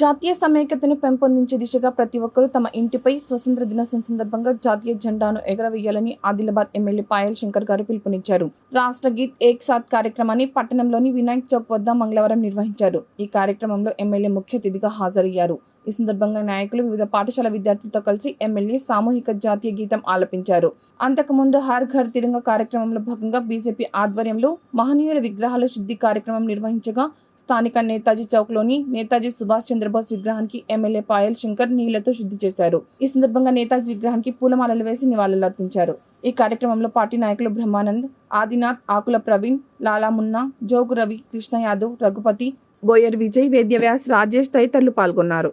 జాతీయ సమైక్యతను పెంపొందించే దిశగా ప్రతి ఒక్కరూ తమ ఇంటిపై స్వతంత్ర దినోత్సవం సందర్భంగా జాతీయ జెండాను ఎగరవేయాలని ఆదిలాబాద్ ఎమ్మెల్యే పాయల్ శంకర్ గారు పిలుపునిచ్చారు. రాష్ట్ర గీత్ ఏక్ సాత్ కార్యక్రమాన్ని పట్టణంలోని వినాయక్ చౌక్ వద్ద మంగళవారం నిర్వహించారు. ఈ కార్యక్రమంలో ఎమ్మెల్యే ముఖ్య అతిథిగా హాజరయ్యారు. ఈ సందర్భంగా నాయకులు వివిధ పాఠశాల విద్యార్థులతో కలిసి ఎమ్మెల్యే సామూహిక జాతీయ గీతం ఆలపించారు. అంతకుముందు హర్ ఘర్ తిరంగ కార్యక్రమంలో భాగంగా బీజేపీ ఆధ్వర్యంలో మహనీయుల విగ్రహాల శుద్ధి కార్యక్రమం నిర్వహించగా స్థానిక నేతాజీ చౌక్లోని నేతాజీ సుభాష్ చంద్రబోస్ విగ్రహానికి ఎమ్మెల్యే పాయల్ శంకర్ నీళ్ళతో శుద్ధి చేశారు. ఈ సందర్భంగా నేతాజీ విగ్రహానికి పూలమాలలు వేసి నివాళులర్పించారు. ఈ కార్యక్రమంలో పార్టీ నాయకులు బ్రహ్మానంద్ ఆదినాథ్ ఆకుల ప్రవీణ్ లాలా మున్నా జోగు రవి కృష్ణ యాదవ్ రఘుపతి బోయర్ విజయ్ వేద్యవ్యాస్ రాజేష్ తదితరులు పాల్గొన్నారు.